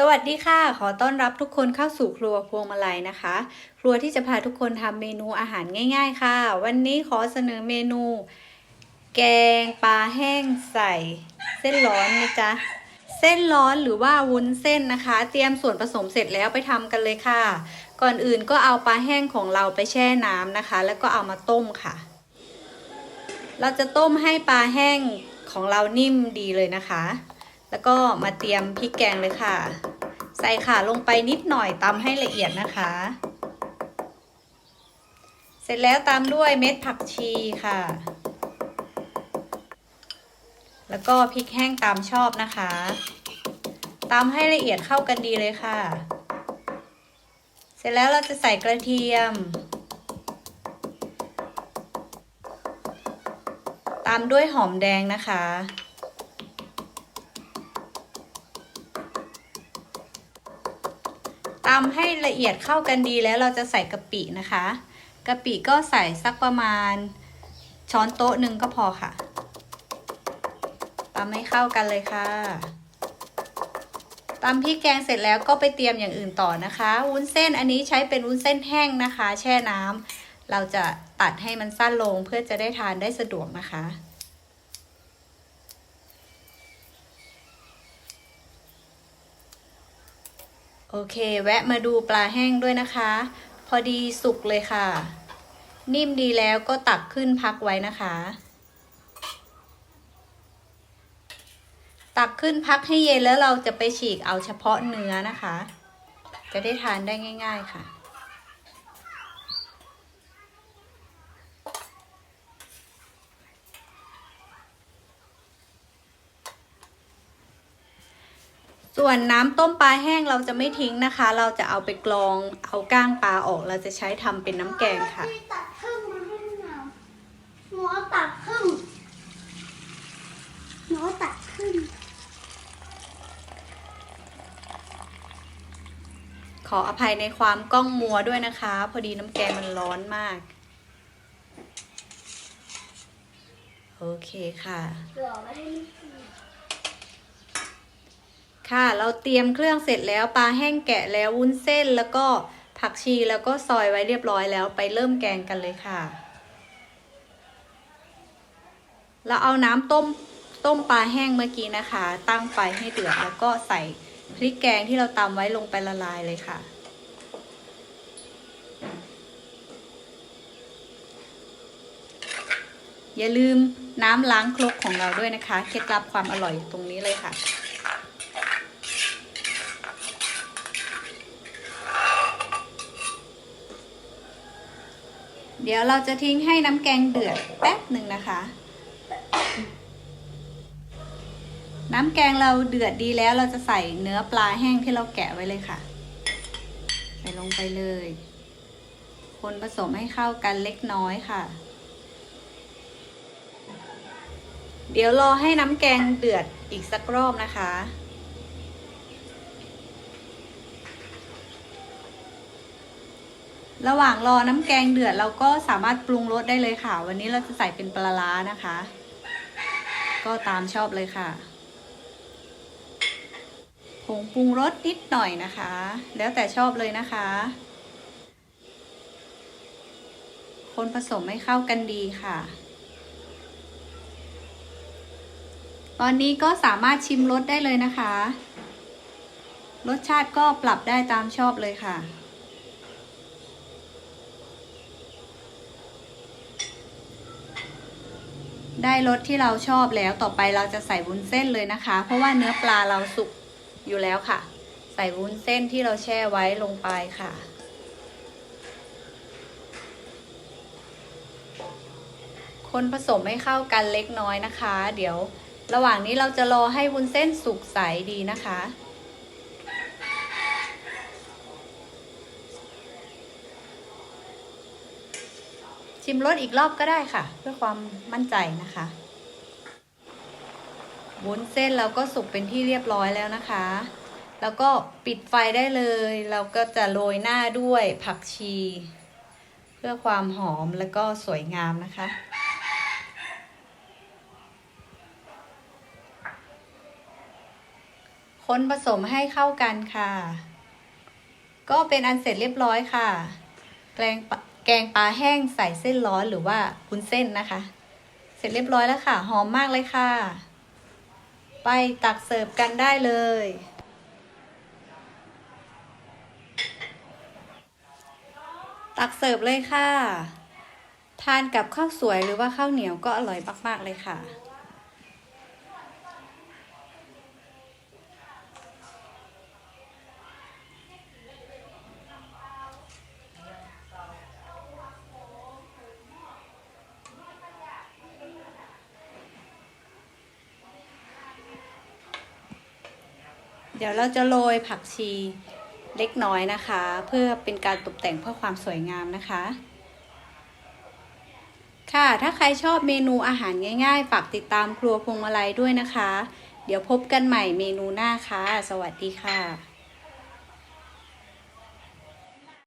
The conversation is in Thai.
สวัสดีค่ะ ขอต้อนรับทุกคนเข้าสู่ครัวพวงมาลัยนะคะ ครัวที่จะพาทุกคนทำเมนูอาหารง่าย ๆ ค่ะ วันนี้ขอเสนอเมนู แกงปลาแห้งใส่ เส้นร้อนนะจ๊ะ เส้นร้อนหรือว่าวุ้นเส้นนะคะ เตรียมส่วนผสมเสร็จแล้วไปทำกันเลยค่ะ ก่อนอื่นก็เอาปลาแห้งของเราไปแช่น้ำนะคะ แล้วก็เอามาต้มค่ะ เราจะต้มให้ปลาแห้งของเรานิ่มดีเลยนะคะ แล้วก็มาเตรียมพริกแกงเลยค่ะ ใส่ข่าลงไปนิดหน่อยตำให้ละเอียดนะคะ เสร็จแล้วตามด้วยเม็ดผักชีค่ะ แล้วก็พริกแห้งตามชอบนะคะตำให้ละเอียดเข้ากันดีเลยค่ะ เสร็จแล้วเราจะใส่กระเทียม ตามด้วยหอมแดงนะคะ ตำให้ละเอียดเข้ากันดีแล้วเราจะใส่กะปินะคะกะปิก็ใส่สักประมาณช้อนโต๊ะหนึ่งก็พอค่ะตำให้เข้ากันเลยค่ะตำพริกแกงเสร็จแล้วก็ไปเตรียมอย่างอื่นต่อนะคะ วุ้นเส้นอันนี้ใช้เป็นวุ้นเส้นแห้งนะคะ แช่น้ำเราจะตัดให้มันสั้นลงเพื่อจะได้ทานได้สะดวกนะคะ โอเค แวะมาดูปลาแห้งด้วยนะคะ พอดีสุกเลยค่ะ นิ่มดีแล้วก็ตักขึ้นพักไว้นะคะ ตักขึ้นพักให้เย็นแล้วเราจะไปฉีกเอาเฉพาะเนื้อนะคะ จะได้ทานได้ง่าย ๆค่ะ ส่วนน้ำต้มปลาแห้งเราจะไม่ทิ้งนะคะ เราจะเอาไปกรองเอาก้างปลาออก เราจะใช้ทำเป็นน้ำแกงค่ะพี่ตัดครึ่งมาให้หนูหนูเอาตัดครึ่งหนูเอาตัดครึ่งขออภัยในความกล้องมัวด้วยนะคะ พอดีน้ำแกงมันร้อนมาก โอเคค่ะ เหลือไว้ให้ลูกกิน ค่ะ เราเตรียมเครื่องเสร็จแล้วปลาแห้งแกะแล้ววุ้นเส้นแล้วก็ผักชีแล้วก็ซอยไว้เรียบร้อยแล้วไปเริ่มแกงกันเลยค่ะ เราเอาน้ำต้มต้มปลาแห้งเมื่อกี้นะคะ ตั้งไฟให้เดือดแล้วก็ใส่พริกแกงที่เราตำไว้ลงไปละลายเลยค่ะ อย่าลืมน้ำล้างครกของเราด้วยนะคะ เคล็ดลับความอร่อยตรงนี้เลยค่ะ เดี๋ยวเราจะทิ้งให้น้ำแกงเดือดแป๊บหนึ่งนะคะ น้ำแกงเราเดือดดีแล้วเราจะใส่เนื้อปลาแห้งที่เราแกะไว้เลยค่ะ ใส่ลงไปเลย คนผสมให้เข้ากันเล็กน้อยค่ะ เดี๋ยวรอให้น้ำแกงเดือดอีกสักรอบนะคะ ระหว่างรอน้ำแกงเดือดเราก็สามารถปรุงรสได้เลยค่ะ วันนี้เราจะใส่เป็นปลาร้านะคะ ก็ตามชอบเลยค่ะผงปรุงรสนิดหน่อยนะคะ แล้วแต่ชอบเลยนะคะ คนผสมให้เข้ากันดีค่ะ ตอนนี้ก็สามารถชิมรสได้เลยนะคะ รสชาติก็ปรับได้ตามชอบเลยค่ะ ได้รสที่เราชอบแล้วต่อไปเราจะใส่วุ้นเส้นเลยนะคะ เพราะว่าเนื้อปลาเราสุกอยู่แล้วค่ะ ใส่วุ้นเส้นที่เราแช่ไว้ลงไปค่ะ คนผสมให้เข้ากันเล็กน้อยนะคะ เดี๋ยวระหว่างนี้เราจะรอให้วุ้นเส้นสุกใสดีนะคะ ชิมรสอีกรอบก็ได้ค่ะ เพื่อความมั่นใจนะคะวุ้นเส้นเราก็สุกเป็นที่เรียบร้อยแล้วนะคะ แล้วก็ปิดไฟได้เลย เราก็จะโรยหน้าด้วยผักชี เพื่อความหอมแล้วก็สวยงามนะคะ คนผสมให้เข้ากันค่ะ ก็เป็นอันเสร็จเรียบร้อยค่ะ แกงปลา แกงปลาแห้งใส่เส้นร้อนหรือว่าวุ้นเส้นนะคะ เสร็จเรียบร้อยแล้วค่ะ หอมมากเลยค่ะ ไปตักเสิร์ฟกันได้เลย ตักเสิร์ฟเลยค่ะ ทานกับข้าวสวยหรือว่าข้าวเหนียวก็อร่อยมากๆเลยค่ะ เดี๋ยวเราจะโรยผักชีเล็กน้อยนะคะ เพื่อเป็นการตกแต่งเพื่อความสวยงามนะคะ ค่ะถ้าใครชอบเมนูอาหารง่าย ๆ ฝากติดตามครัวพวงมาลัยด้วยนะคะ เดี๋ยวพบกันใหม่เมนูหน้าค่ะ สวัสดีค่ะ